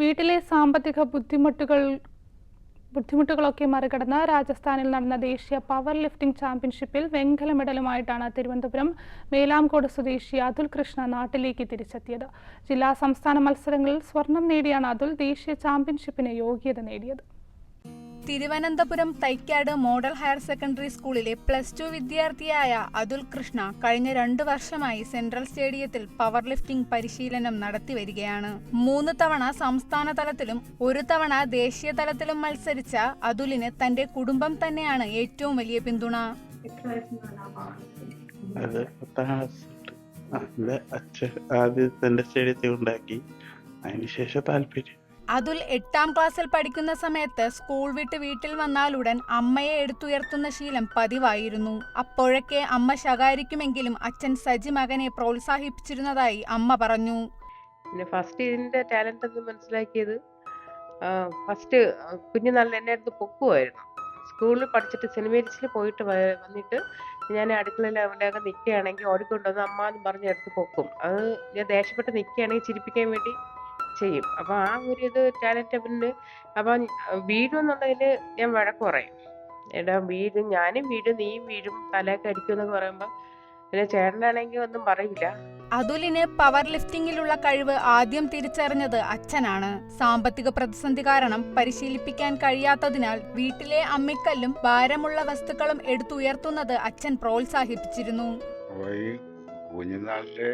വീട്ടിലെ സാമ്പത്തിക ബുദ്ധിമുട്ടുകൾ ബുദ്ധിമുട്ടുകളൊക്കെ മറികടന്ന് രാജസ്ഥാനിൽ നടന്ന ദേശീയ പവർ ലിഫ്റ്റിംഗ് ചാമ്പ്യൻഷിപ്പിൽ വെങ്കല മെഡലുമായിട്ടാണ് തിരുവനന്തപുരം മേലാംകോട് സ്വദേശി അതുൽ കൃഷ്ണ നാട്ടിലേക്ക് തിരിച്ചെത്തിയത്. ജില്ലാ സംസ്ഥാന മത്സരങ്ങളിൽ സ്വർണം നേടിയാണ് അതുൽ ദേശീയ ചാമ്പ്യൻഷിപ്പിന് യോഗ്യത നേടിയത്. Thiruvananthapuram Thycaud model higher secondary സ്കൂളിലെ പ്ലസ് ടു വിദ്യാർത്ഥിയായ അതുൽ കൃഷ്ണ കഴിഞ്ഞ രണ്ടു വർഷമായി സെൻട്രൽ സ്റ്റേഡിയത്തിൽ പവർ ലിഫ്റ്റിംഗ് പരിശീലനം നടത്തി വരികയാണ്. മൂന്ന് തവണ സംസ്ഥാന തലത്തിലും ഒരു തവണ ദേശീയ തലത്തിലും മത്സരിച്ച അതുലിന് തന്റെ കുടുംബം തന്നെയാണ് ഏറ്റവും വലിയ പിന്തുണ. അതിനുശേഷം താല്പര്യം. അതുൽ എട്ടാം ക്ലാസ്സിൽ പഠിക്കുന്ന സമയത്ത് സ്കൂൾ വിട്ട് വീട്ടിൽ വന്നാലുടൻ അമ്മയെ എടുത്തുയർത്തുന്ന ശീലം പതിവായിരുന്നു. അപ്പോഴൊക്കെ അമ്മ ശകാരിക്കുമെങ്കിലും അച്ഛൻ സജി മകനെ പ്രോത്സാഹിപ്പിച്ചിരുന്നതായി അമ്മ പറഞ്ഞു. പിന്നെ ഫസ്റ്റ് ഇതിന്റെ ടാലന്റ് എന്ന് മനസ്സിലാക്കിയത് ഫസ്റ്റ് കുഞ്ഞു നല്ല എന്നെ അടുത്ത് പൊക്കുമായിരുന്നു സ്കൂളിൽ പഠിച്ചിട്ട് സിനിമേരിച്ചിൽ പോയിട്ട് വന്നിട്ട് ഞാൻ അടുക്കളയിൽ അവന്റെ ഒക്കെ നിൽക്കുകയാണെങ്കിൽ ഓടിക്കൊണ്ടുവന്ന് അമ്മ എന്ന് പറഞ്ഞ് എടുത്ത് പൊക്കും. അത് ഞാൻ ദേഷ്യപ്പെട്ട് നിൽക്കുകയാണെങ്കിൽ ചിരിപ്പിക്കാൻ വേണ്ടി ചെയ്യും. അപ്പോൾ ആ ഒരു ഇത് ടാലന്റ് അപ്പൊ വീഴും വീഴുമെന്നുള്ളതിൽ ഞാൻ വഴക്ക് പറയും. എടാ വീഴും ഞാനും വീഴും നീയും വീഴും തലയൊക്കെ അടിക്കും എന്നൊക്കെ പറയുമ്പോൾ പിന്നെ ചേട്ടനാണെങ്കിൽ ഒന്നും പറയില്ല. അതുലിന് പവർ ലിഫ്റ്റിംഗിലുള്ള കഴിവ് ആദ്യം തിരിച്ചറിഞ്ഞത് അച്ഛനാണ്. സാമ്പത്തിക പ്രതിസന്ധി കാരണം പരിശീലിപ്പിക്കാൻ കഴിയാത്തതിനാൽ വീട്ടിലെ അമ്മിക്കല്ലും ഭാരമുള്ള വസ്തുക്കളും എടുത്തുയർത്തുന്നത് അച്ഛൻ പ്രോത്സാഹിപ്പിച്ചിരുന്നു. കുഞ്ഞുനാളിലെ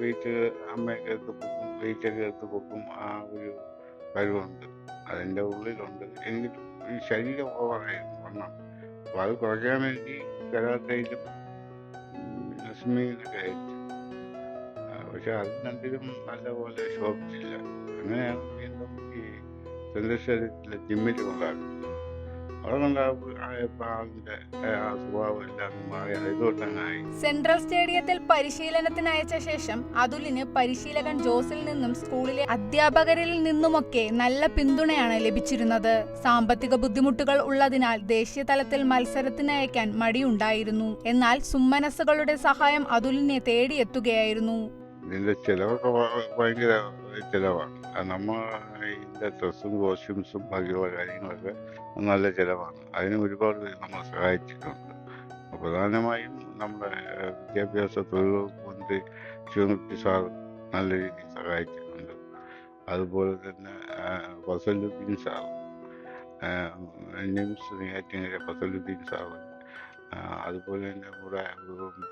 വെയിറ്റ് അമ്മയൊക്കെ വെയിറ്റൊക്കെ എടുത്ത് പൊക്കും ആ ഒരു കഴിവുണ്ട്. അതിന്റെ ഉള്ളിലുണ്ട്. എങ്കിലും ഈ ശരീരം ഓവറായിരുന്നു വണ്ണം. അപ്പോൾ അത് കുറയ്ക്കാൻ വേണ്ടി കരാട്ടയിലും സ്വിമ്മിങ്ങിലൊക്കെ അയച്ചു പക്ഷെ അത് രണ്ടിലും നല്ലപോലെ ശോഭിച്ചില്ല. അങ്ങനെയാണ് വീണ്ടും ഈ ചന്ദ്രശേഖരത്തിലെ ജിമ്മിൽ കൊണ്ടാക്കുന്നത് സെൻട്രൽ സ്റ്റേഡിയത്തിൽ പരിശീലനത്തിന് അയച്ച ശേഷം അതുലിന് പരിശീലകൻ ജോസിൽ നിന്നും സ്കൂളിലെ അധ്യാപകരിൽ നിന്നുമൊക്കെ നല്ല പിന്തുണയാണ് ലഭിച്ചിരുന്നത്. സാമ്പത്തിക ബുദ്ധിമുട്ടുകൾ ഉള്ളതിനാൽ ദേശീയ തലത്തിൽ മത്സരത്തിന് അയക്കാൻ മടിയുണ്ടായിരുന്നു. എന്നാൽ സുമ്മനസ്സുകളുടെ സഹായം അതുലിനെ തേടിയെത്തുകയായിരുന്നു. ചിലവൊക്കെ ഭ- ഭയങ്കര ചിലവാണ്. നമ്മൾ ഇതിന്റെ ഡ്രസ്സും കോസ്റ്റ്യൂംസും ബാക്കിയുള്ള കാര്യങ്ങളൊക്കെ നല്ല ചിലവാണ്. അതിന് ഒരുപാട് പേര് നമ്മളെ സഹായിച്ചിട്ടുണ്ട്. പ്രധാനമായും നമ്മുടെ വിദ്യാഭ്യാസ തൊഴിൽ വകുപ്പ് മന്ത്രി ശിവൻകുട്ടി സാർ നല്ല രീതിയിൽ സഹായിച്ചിട്ടുണ്ട്. അതുപോലെ തന്നെ Fazaluddin sir nymphs Neyyattinkara Fazaluddin sir അതുപോലെ തന്നെ കൂടെ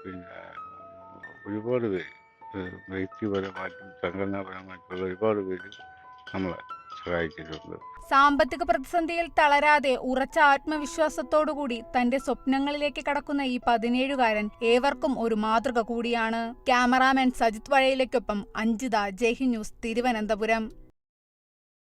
പിന്നെ ഒരുപാട് പേര് വ്യക്തിപരമായിട്ടും സംഘടനാപരമായിട്ടുള്ള ഒരുപാട് പേര് നമ്മളെ സഹായിച്ചിട്ടുണ്ട്. സാമ്പത്തിക പ്രതിസന്ധിയിൽ തളരാതെ ഉറച്ച ആത്മവിശ്വാസത്തോടുകൂടി തന്റെ സ്വപ്നങ്ങളിലേക്ക് കടക്കുന്ന ഈ പതിനേഴുകാരൻ ഏവർക്കും ഒരു മാതൃക കൂടിയാണ്. ക്യാമറാമാൻ സജിത് വഴയിലേക്കൊപ്പം അഞ്ജിത ജയ്ഹി ന്യൂസ് തിരുവനന്തപുരം.